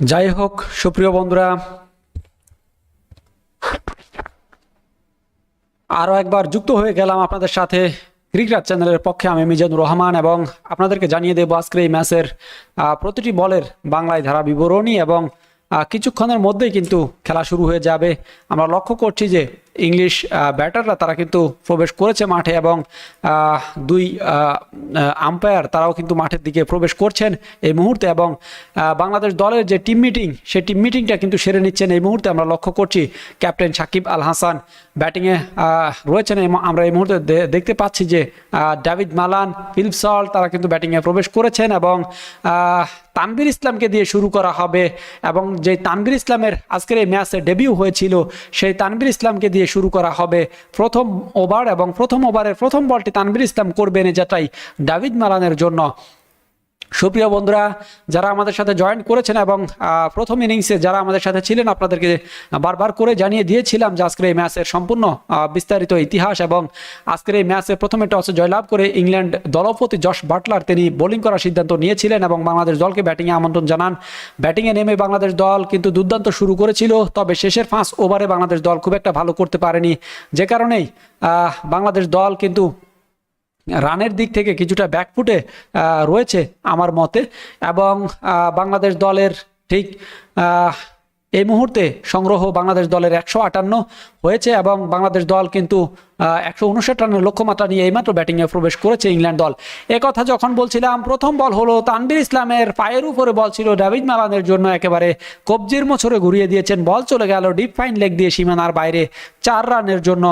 যাই হোক, সুপ্রিয় বন্ধুরা আরও একবার যুক্ত হয়ে গেলাম আপনাদের সাথে ক্রিকেট চ্যানেলের পক্ষে। আমি মিজানুর রহমান এবং আপনাদেরকে জানিয়ে দেবো আজকের এই ম্যাচের প্রতিটি বলের বাংলায় ধারা বিবরণী এবং কিছুক্ষণের মধ্যেই কিন্তু খেলা শুরু হয়ে যাবে। আমরা লক্ষ্য করছি যে ইংলিশ ব্যাটাররা তারা কিন্তু প্রবেশ করেছে মাঠে এবং দুই আম্পায়ার তারাও কিন্তু মাঠের দিকে প্রবেশ করছেন এই মুহূর্তে এবং বাংলাদেশ দলের যে টিম মিটিং সেই টিম মিটিংটা কিন্তু সেরে নিচ্ছেন এই মুহূর্তে আমরা লক্ষ্য করছি ক্যাপ্টেন সাকিব আল হাসান ব্যাটিংয়ে রয়েছেন আমরা এই মুহূর্তে দেখতে পাচ্ছি যে ডেভিড মালান ফিলিপ সল তারা কিন্তু ব্যাটিংয়ে প্রবেশ করেছেন এবং আহ, তানভীর ইসলামকে দিয়ে শুরু করা হবে এবং যে তানবির ইসলামের আজকের এই ম্যাচে ডেবিউ হয়েছিল সেই তানভীর ইসলামকে দিয়ে শুরু করা হবে। প্রথম ওভার এবং প্রথম ওভারের প্রথম বলটি তানবির ইসলাম করবেন যেটাই ডাভিদ মালানের জন্য। সুপ্রিয় বন্ধুরা, যারা আমাদের সাথে জয়েন করেছেন এবং প্রথম ইনিংসে যারা আমাদের সাথে ছিলেন, আপনাদেরকে বারবার করে জানিয়ে দিয়েছিলাম যে আজকের এই ম্যাচের সম্পূর্ণ বিস্তারিত ইতিহাস এবং আজকের এই ম্যাচে প্রথমে টসে জয়লাভ করে ইংল্যান্ড দলপতি জশ বাটলার তিনি বোলিং করার সিদ্ধান্ত নিয়েছিলেন এবং বাংলাদেশ দলকে ব্যাটিংয়ে আমন্ত্রণ জানান। ব্যাটিংয়ে নেমে বাংলাদেশ দল কিন্তু দুর্দান্ত শুরু করেছিল, তবে শেষের পাঁচ ওভারে বাংলাদেশ দল খুব একটা ভালো করতে পারেনি। যে কারণেই বাংলাদেশ দল কিন্তু রানের দিক থেকে কিছুটা ব্যাকফুটে রয়েছে আমার মতে। এবং বাংলাদেশ দলের ঠিক এই মুহূর্তে সংগ্রহ বাংলাদেশ দলের একশো আটান্ন হয়েছে এবং বাংলাদেশ দল কিন্তু একশো উনষাট রানের লক্ষ্যমাত্রা নিয়ে এইমাত্র ব্যাটিংয়ে প্রবেশ করেছে ইংল্যান্ড দল। কথা যখন বলছিলাম, প্রথম বল হলো তানভীর ইসলামের পায়ের উপরে বল ছিল ডেভিড মালানের জন্য একেবারে কবজির মোছরে ঘুরিয়ে দিয়েছেন। বল চলে গেল ডিপ ফাইন লেগ দিয়ে সীমানার বাইরে চার রানের জন্য।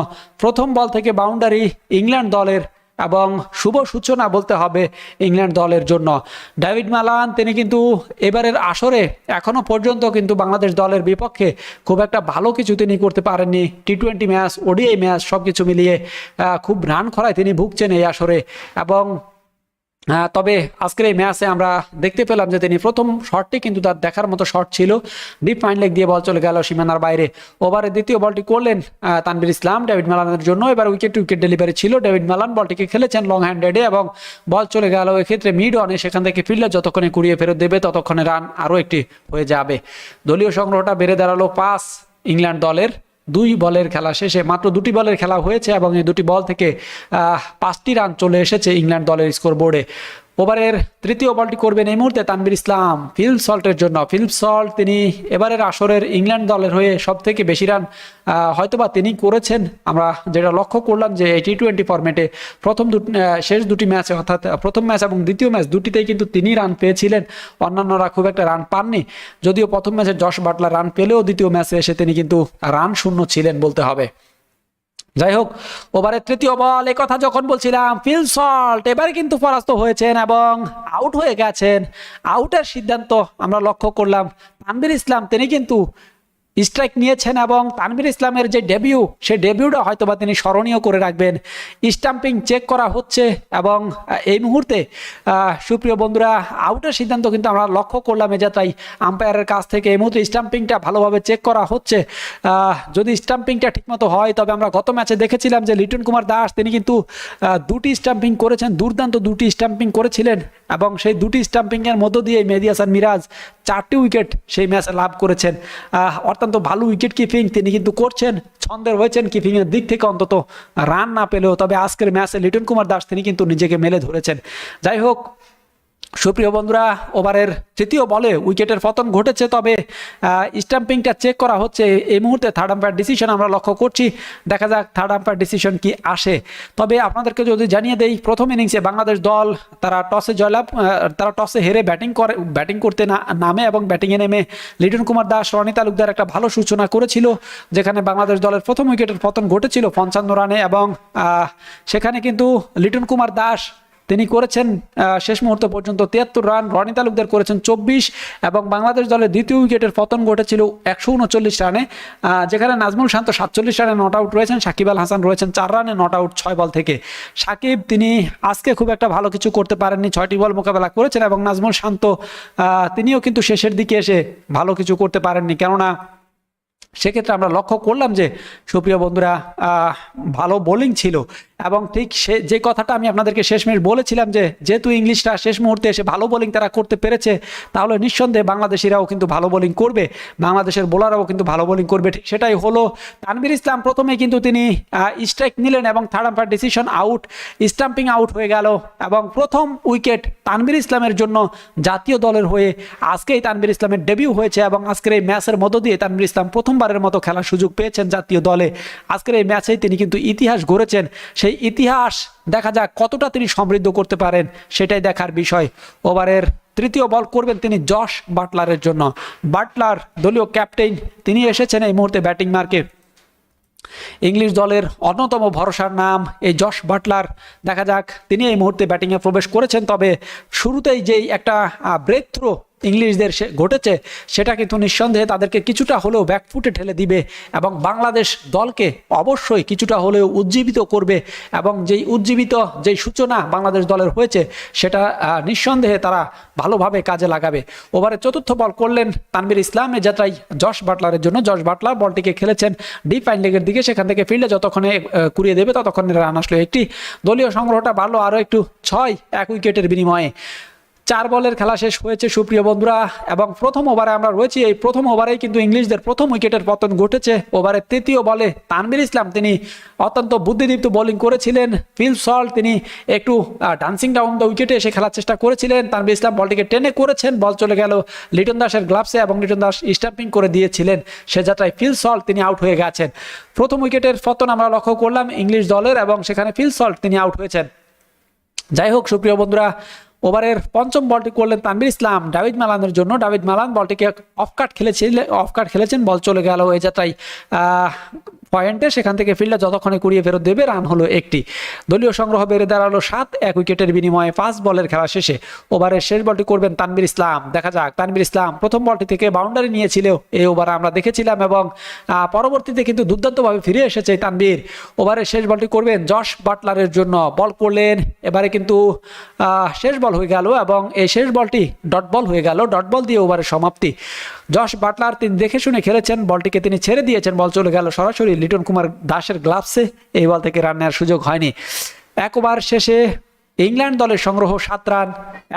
প্রথম বল থেকে বাউন্ডারি ইংল্যান্ড দলের এবং শুভ সূচনা বলতে হবে ইংল্যান্ড দলের জন্য। ডেভিড মালান, তিনি কিন্তু এবারের আসরে, এখনও পর্যন্ত কিন্তু বাংলাদেশ দলের বিপক্ষে খুব একটা ভালো কিছু তিনি করতে পারেননি। T twenty match ODI match সব কিছু মিলিয়ে খুব রান খরায় তিনি ভুগছেন এই আসরে। এবং তবে আজকের এই ম্যাচে আমরা দেখতে পেলাম যে তিনি প্রথম শটটি কিন্তু তার দেখার মতো শট ছিল। ডিপ ফাইন লেগ দিয়ে বল চলে গেল সীমানার বাইরে। ওভারে দ্বিতীয় বলটি করলেন আহ, তানভীর ইসলাম ডেভিড মালানের জন্য। এবার উইকেট টু উইকেট ডেলিভারি ছিল। ডেভিড মালান বলটিকে খেলেছেন লং হ্যান্ডেডে এবং বল চলে গেল এক্ষেত্রে মিড অনে সেখান থেকে ফিল্ডার যতক্ষণে কুড়িয়ে ফেরত দেবে ততক্ষণে রান আরও একটি হয়ে যাবে। দলীয় সংগ্রহটা বেড়ে দাঁড়াল পাঁচ ইংল্যান্ড দলের। দুই বলের খেলা শেষে মাত্র দুটি বলের খেলা হয়েছে এবং এই দুটি বল থেকে পাঁচটি রান চলে এসেছে ইংল্যান্ড দলের স্কোর বোর্ডে ওভারের তৃতীয় বলটি করবেন এই মুহূর্তে তানবির ইসলাম। ফিল্প সল্টের জন্য। ফিল্প সল্ট তিনি এবারের আসরের ইংল্যান্ড দলের হয়ে সব থেকে বেশি রান হয়তোবা তিনি করেছেন। আমরা যেটা লক্ষ্য করলাম যে টি টোয়েন্টি ফরম্যাটে প্রথম দুটি শেষ দুটি ম্যাচে অর্থাৎ প্রথম ম্যাচ এবং দ্বিতীয় ম্যাচ দুটিতেই কিন্তু তিনি রান পেয়েছিলেন। অন্যান্যরা খুব একটা রান পাননি। যদিও প্রথম ম্যাচে যশ বাটলার রান পেলেও দ্বিতীয় ম্যাচে এসে তিনি কিন্তু রান শূন্য ছিলেন বলতে হবে। যাই হোক ওভারের তৃতীয় বল কথা যখন বলছিলাম, ফিল সল্ট, এবারে কিন্তু পরাস্ত হয়েছেন এবং আউট হয়ে গেছেন। আউটের সিদ্ধান্ত আমরা লক্ষ্য করলাম। তানভীর ইসলাম, তিনি কিন্তু স্ট্রাইক নিয়েছেন এবং তানভীর ইসলামের যে ডেবিউ সেই ডেবিউটা হয়তো বা তিনি স্মরণীয় করে রাখবেন। স্টাম্পিং চেক করা হচ্ছে এবং এই মুহূর্তে সুপ্রিয় বন্ধুরা আউটের সিদ্ধান্ত কিন্তু আমরা লক্ষ্য করলাম এ যাত্রায়। আম্পায়ারের কাছ থেকে এই মুহূর্তে স্টাম্পিংটা ভালোভাবে চেক করা হচ্ছে। যদি স্টাম্পিংটা ঠিকমতো হয় তবে আমরা গত ম্যাচে দেখেছিলাম যে লিটন কুমার দাস তিনি কিন্তু দুটি স্টাম্পিং করেছেন দুর্দান্ত দুটি স্টাম্পিং করেছিলেন এবং সেই দুটি স্টাম্পিংয়ের মধ্য দিয়ে মেহেদি হাসান মিরাজ চারটি উইকেট সেই ম্যাচে লাভ করেছেন। আহ, অত্যন্ত ভালো উইকেট কিপিং তিনি কিন্তু করছেন। ছন্দের হয়েছেন কিপিংয়ের দিক থেকে অন্তত। রান না পেলেও তবে আজকের ম্যাচে লিটন কুমার দাস তিনি কিন্তু নিজেকে মেলে ধরেছেন। যাই হোক সুপ্রিয় বন্ধুরা, ওভারের তৃতীয় বলে উইকেটের পতন ঘটেছে, তবে স্ট্যাম্পিংটা চেক করা হচ্ছে। এই মুহূর্তে থার্ড আম্পায়ার ডিসিশন আমরা লক্ষ্য করছি। দেখা যাক থার্ড আম্পায়ার ডিসিশন কি আসে। তবে আপনাদেরকে যদি জানিয়ে দেই, প্রথম ইনিংসে বাংলাদেশ দল তারা টসে জয়লাভ তারা টসে হেরে ব্যাটিং করে ব্যাটিং করতে না, নামে এবং ব্যাটিংয়ে নেমে লিটন কুমার দাস, রনি তালুকদার একটা ভালো সূচনা করেছিল, যেখানে বাংলাদেশ দলের প্রথম উইকেটের পতন ঘটেছিল পঞ্চান্ন রানে এবং সেখানে কিন্তু লিটন কুমার দাস তিনি করেছেন শেষ মুহূর্ত পর্যন্ত তিয়াত্তর রান, রনি তালুকদার করেছেন চব্বিশ এবং বাংলাদেশ দলের দ্বিতীয় উইকেটের পতন ঘটেছিল একশো উনচল্লিশ রানে যেখানে নাজমুল শান্ত সাতচল্লিশ রানে নট আউট রয়েছেন, সাকিব আল হাসান রয়েছেন চার রানে নট আউট ছয় বল থেকে। সাকিব, তিনি আজকে খুব একটা ভালো কিছু করতে পারেননি, ছয়টি বল মোকাবেলা করেছেন এবং নাজমুল শান্ত তিনিও কিন্তু শেষের দিকে এসে ভালো কিছু করতে পারেননি। কেননা সেক্ষেত্রে আমরা লক্ষ্য করলাম যে, সুপ্রিয় বন্ধুরা ভালো বোলিং ছিল। এবং ঠিক সে, যে কথাটা আমি আপনাদেরকে শেষমেশ বলেছিলাম যে, যেহেতু ইংলিশরা শেষ মুহূর্তে এসে ভালো বোলিং তারা করতে পেরেছে, তাহলে নিঃসন্দেহে বাংলাদেশিরাও কিন্তু ভালো বোলিং করবে, বাংলাদেশের বোলাররাও কিন্তু ভালো বোলিং করবে। ঠিক সেটাই হলো তানভীর ইসলাম প্রথমে কিন্তু তিনি স্ট্রাইক নিলেন এবং third umpire decision out stumping out হয়ে গেল এবং প্রথম উইকেট তানভীর ইসলামের জন্য জাতীয় দলের হয়ে আজকেই তানভীর ইসলামের ডেবিউ হয়েছে এবং আজকের এই ম্যাচের মধ্য দিয়ে তানবির ইসলাম প্রথমবারের মতো খেলার সুযোগ পেয়েছেন জাতীয় দলে। আজকের এই ম্যাচেই তিনি কিন্তু ইতিহাস গড়েছেন সেই ইতিহাস দেখা যাক কতটা তিনি সমৃদ্ধ করতে পারেন, সেটাই দেখার বিষয়। ওভারের তৃতীয় বল করবেন তিনি জশ বাটলারের জন্য। বাটলার দলীয় ক্যাপ্টেন তিনি এসেছেন এই মুহূর্তে ব্যাটিং মার্কে। ইংলিশ দলের অন্যতম ভরসার নাম এই জশ বাটলার। দেখা যাক তিনি এই মুহূর্তে ব্যাটিংয়ে প্রবেশ করেছেন, তবে শুরুতেই যেই একটা ব্রেক থ্রো ইংলিশদের ঘটেছে, সেটা কিন্তু নিঃসন্দেহে তাদেরকে কিছুটা হলেও ব্যাকফুটে ঠেলে দিবে এবং বাংলাদেশ দলকে অবশ্যই কিছুটা হলেও উজ্জীবিত করবে এবং যেই উজ্জীবিত যেই সূচনা বাংলাদেশ দলের হয়েছে, সেটা নিঃসন্দেহে তারা ভালোভাবে কাজে লাগাবে। ওভারে চতুর্থ বল করলেন তানবির ইসলাম, এ যাত্রায় জশ বাটলারের জন্য। জশ বাটলার বলটিকে খেলেছেন ডিপ ফাইন লেগের দিকে, সেখান থেকে ফিল্ডে যতক্ষণে কুড়িয়ে দেবে ততক্ষণে রান আসলো একটি। দলীয় সংগ্রহটা বাড়লো আরও একটু ছয়, এক উইকেটের বিনিময়ে। চার বলের খেলা শেষ হয়েছে, সুপ্রিয় বন্ধুরা। এবং প্রথম ওভারে আমরা রয়েছি, এই প্রথম ওভারেই কিন্তু ইংলিশদের প্রথম উইকেটের পতন ঘটেছে। ওভারে তৃতীয় বলে তানবির ইসলাম, তিনি অত্যন্ত বুদ্ধিদীপ্ত বোলিং করেছিলেন। ফিল সল্ট, তিনি একটু ডান্সিং ডাউন দ্য উইকেটে এসে খেলার চেষ্টা করেছিলেন। তানবির ইসলাম বলটিকে টেনে করেছেন, বল চলে গেল লিটন দাসের গ্লাভসে এবং লিটন দাস স্টাম্পিং করে দিয়েছিলেন। সে যাত্রায় ফিল সল্ট, তিনি আউট হয়ে গেছেন। প্রথম উইকেটের পতন আমরা লক্ষ্য করলাম ইংলিশ দলের এবং সেখানে ফিল সল্ট, তিনি আউট হয়েছেন। যাই হোক, সুপ্রিয় বন্ধুরা ওভারের পঞ্চম বলটি করলেন তানবির ইসলাম। ডাভিদ মালানের জন্য ডাভিদ মালান বলটিকে অফ কাট খেলেছিলেন অফ কাট খেলেছেন, বল চলে গেল এ যাত্রায়। পয়েন্টে, সেখান থেকে ফিল্ডে যতক্ষণে কুড়িয়ে ফেরত দেবে, রান হলো একটি। দলীয় সংগ্রহ বেড়ে দাঁড়াল সাত, এক উইকেটের বিনিময়ে পাঁচ বলের খেলা শেষে। ওভারের শেষ বলটি করবেন তানবির ইসলাম। দেখা যাক তানবির ইসলাম প্রথম বলটি থেকে বাউন্ডারি নিয়েছিল এই ওভারে আমরা দেখেছিলাম এবং পরবর্তীতে কিন্তু দুর্দান্তভাবে ফিরে এসেছে তানবির ওভারের শেষ বলটি করবেন জশ বাটলারের জন্য। বল করলেন, এবারে কিন্তু শেষ বল হয়ে গেল এবং এই শেষ বলটি ডট বল হয়ে গেল। ডট বল দিয়ে ওভারের সমাপ্তি। জশ বাটলার তিনি দেখে শুনে খেলেছেন, বলটিকে তিনি ছেড়ে দিয়েছেন, বল চলে গেল সরাসরি লিটন কুমার দাসের গ্লাভসে এই বল থেকে রান নেওয়ার সুযোগ হয়নি। এক ওভার শেষে ইংল্যান্ড দলের সংগ্রহ সাত রান,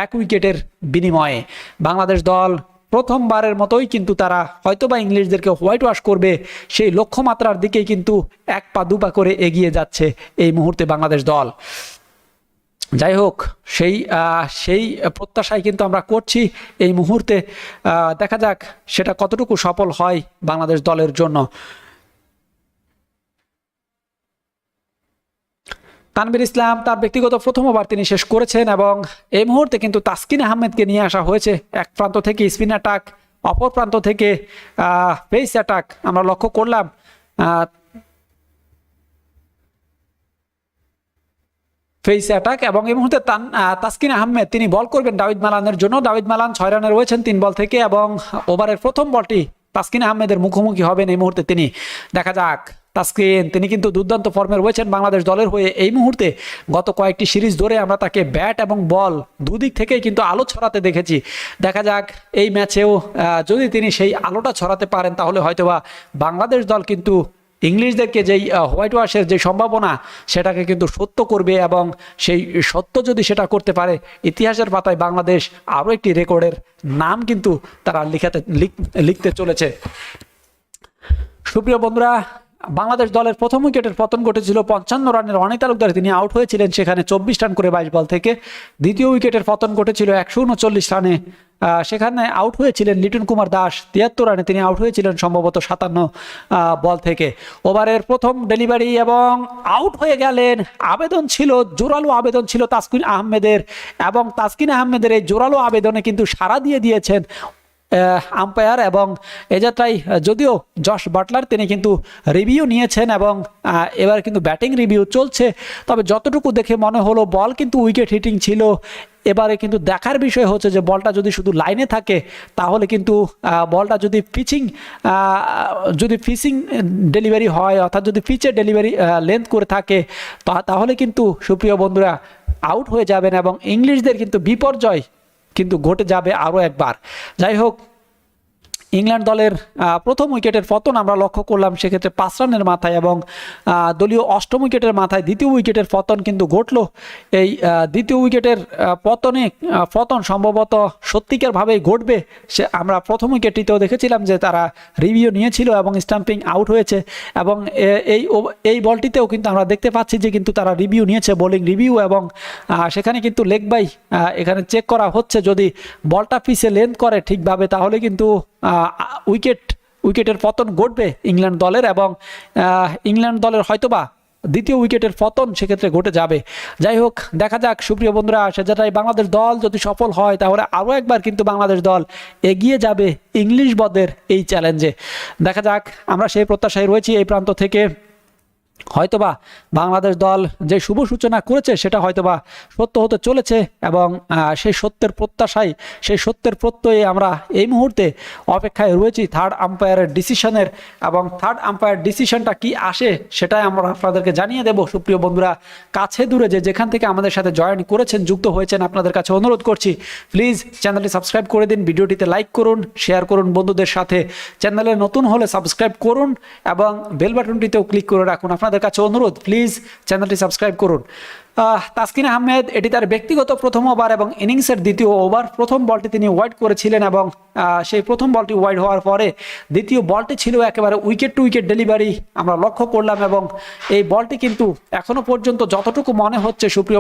এক উইকেটের বিনিময়ে। বাংলাদেশ দল প্রথমবারের মতোই কিন্তু তারা হয়তোবা ইংলিশদেরকে হোয়াইট ওয়াশ করবে, সেই লক্ষ্যমাত্রার দিকেই কিন্তু এক পা দুপা করে এগিয়ে যাচ্ছে এই মুহূর্তে বাংলাদেশ দল। যাই হোক, সেই সেই প্রত্যাশায় কিন্তু আমরা করছি এই মুহূর্তে। দেখা যাক সেটা কতটুকু সফল হয় বাংলাদেশ দলের জন্য। তানবির ইসলাম তার ব্যক্তিগত প্রথম ওভার তিনি শেষ করেছেন এবং এই মুহূর্তে কিন্তু তাসকিন আহমেদকে নিয়ে আসা হয়েছে। এক প্রান্ত থেকে স্পিন অ্যাটাক, অপর প্রান্ত থেকে পেস অ্যাটাক আমরা লক্ষ্য করলাম। ফেস অ্যাটাক এবং এই মুহূর্তে তান তাসকিন আহমেদ তিনি বল করবেন দাবিদ মালানের জন্য। দাবিদ মালান ছয় রানে রয়েছেন তিন বল থেকে এবং ওভারের প্রথম বলটি তাসকিন আহমেদের মুখোমুখি হবেন এই মুহূর্তে তিনি। দেখা যাক, তাস্কিন, তিনি কিন্তু দুর্দান্ত ফর্মে রয়েছেন বাংলাদেশ দলের হয়ে। এই মুহূর্তে গত কয়েকটি সিরিজ ধরে আমরা তাকে ব্যাট এবং বল দুদিক থেকেই কিন্তু আলো ছড়াতে দেখেছি। দেখা যাক, এই ম্যাচেও যদি তিনি সেই আলোটা ছড়াতে পারেন, তাহলে হয়তোবা বাংলাদেশ দল কিন্তু ইংলিশদেরকে যেই হোয়াইট ওয়াশের যে সম্ভাবনা, সেটাকে কিন্তু সত্য করবে এবং সেই সত্য যদি সেটা করতে পারে, ইতিহাসের পাতায় বাংলাদেশ আরও একটি রেকর্ডের নাম কিন্তু তারা লিখাতে লিখতে চলেছে। সুপ্রিয় বন্ধুরা বাংলাদেশ দলের প্রথম উইকেটের পতন ঘটেছিল পঞ্চান্ন রানের অনিক তালুকদার তিনি আউট হয়েছিলেন সেখানে চব্বিশ রান করে বাইশ বল থেকে। দ্বিতীয় উইকেটের পতন ঘটেছিল একশো উনচল্লিশ রানে। সেখানে আউট হয়েছিলেন লিটন কুমার দাস। তিয়াত্তর রানে তিনি আউট হয়েছিলেন সম্ভবত সাতান্ন বল থেকে। ওভারের প্রথম ডেলিভারি এবং আউট হয়ে গেলেন আবেদন ছিল, জোরালো আবেদন ছিল তাসকিন আহমেদের এবং তাসকিন আহমেদের এই জোরালো আবেদনে কিন্তু সাড়া দিয়ে দিয়েছেন আম্পায়ার এবং এ যাত্রায় যদিও জশ বাটলার তিনি কিন্তু রিভিউ নিয়েছেন এবং এবার কিন্তু ব্যাটিং রিভিউ চলছে। তবে যতটুকু দেখে মনে হলো বল কিন্তু উইকেট হিটিং ছিল। এবারে কিন্তু দেখার বিষয় হচ্ছে যে বলটা যদি শুধু লাইনে থাকে, তাহলে কিন্তু বলটা যদি পিচিং যদি ফিচিং ডেলিভারি হয়, অর্থাৎ যদি পিচের ডেলিভারি লেন্থ করে থাকে তাহলে কিন্তু সুপ্রিয় বন্ধুরা আউট হয়ে যাবেন এবং ইংলিশদের কিন্তু বিপর্যয় কিন্তু ঘটে যাবে আরও একবার। যাই হোক ইংল্যান্ড দলের প্রথম উইকেটের পতন আমরা লক্ষ্য করলাম সেক্ষেত্রে পাঁচ রানের মাথায় এবং দলীয় অষ্টম উইকেটের মাথায় দ্বিতীয় উইকেটের পতন কিন্তু ঘটলো। এই দ্বিতীয় উইকেটের পতনে পতন সম্ভবত সত্যিকারভাবেই ঘটবে। সে, আমরা প্রথম উইকেটটিতেও দেখেছিলাম যে তারা রিভিউ নিয়েছিল এবং স্টাম্পিং আউট হয়েছে এবং এই এই বলটিতেও কিন্তু আমরা দেখতে পাচ্ছি যে কিন্তু তারা রিভিউ নিয়েছে, বোলিং রিভিউ এবং সেখানে কিন্তু লেগ বাই এখানে চেক করা হচ্ছে যদি বলটা পিছে লেন্থ করে ঠিকভাবে তাহলে কিন্তু উইকেট উইকেটের পতন ঘটবে ইংল্যান্ড দলের এবং ইংল্যান্ড দলের হয়তোবা দ্বিতীয় উইকেটের পতন সেক্ষেত্রে ঘটে যাবে। যাই হোক, দেখা যাক, সুপ্রিয় বন্ধুরা সেজাটাই বাংলাদেশ দল যদি সফল হয়, তাহলে আরও একবার কিন্তু বাংলাদেশ দল এগিয়ে যাবে ইংলিশ বদের এই চ্যালেঞ্জে দেখা যাক, আমরা সেই প্রত্যাশায় রয়েছি এই প্রান্ত থেকে। হয়তোবা বাংলাদেশ দল যে শুভ সূচনা করেছে সেটা হয়তোবা সত্য হতে চলেছে এবং সেই সত্যের প্রত্যাশায়, সেই সত্যের প্রত্যয়ে আমরা এই মুহূর্তে অপেক্ষায় রয়েছি। থার্ড আম্পায়ারের ডিসিশনের এবং থার্ড আম্পায়ার ডিসিশনটা কি আসে সেটাই আমরা আপনাদেরকে জানিয়ে দেব। সুপ্রিয় বন্ধুরা, কাছে দূরে যে যেখান থেকে আমাদের সাথে জয়েন করেছেন, যুক্ত হয়েছেন, আপনাদের কাছে অনুরোধ করছি প্লিজ চ্যানেলটি সাবস্ক্রাইব করে দিন, ভিডিওটিতে লাইক করুন শেয়ার করুন বন্ধুদের সাথে। চ্যানেলে নতুন হলে সাবস্ক্রাইব করুন এবং বেল বাটনটিতেও ক্লিক করে রাখুন। আপনাদের কাছে অনুরোধ প্লিজ চ্যানেলটি সাবস্ক্রাইব করুন। তাসকিন আহমেদ, এটি তার ব্যক্তিগত প্রথম ওভার এবং ইনিংসের দ্বিতীয় ওভার। প্রথম বলটি তিনি ওয়াইড করেছিলেন এবং সেই প্রথম বলটি ওয়াইড হওয়ার পরে দ্বিতীয় বলটি ছিল একেবারে উইকেট টু উইকেট ডেলিভারি আমরা লক্ষ্য করলাম এবং এই বলটি কিন্তু এখনও পর্যন্ত যতটুকু মনে হচ্ছে সুপ্রিয়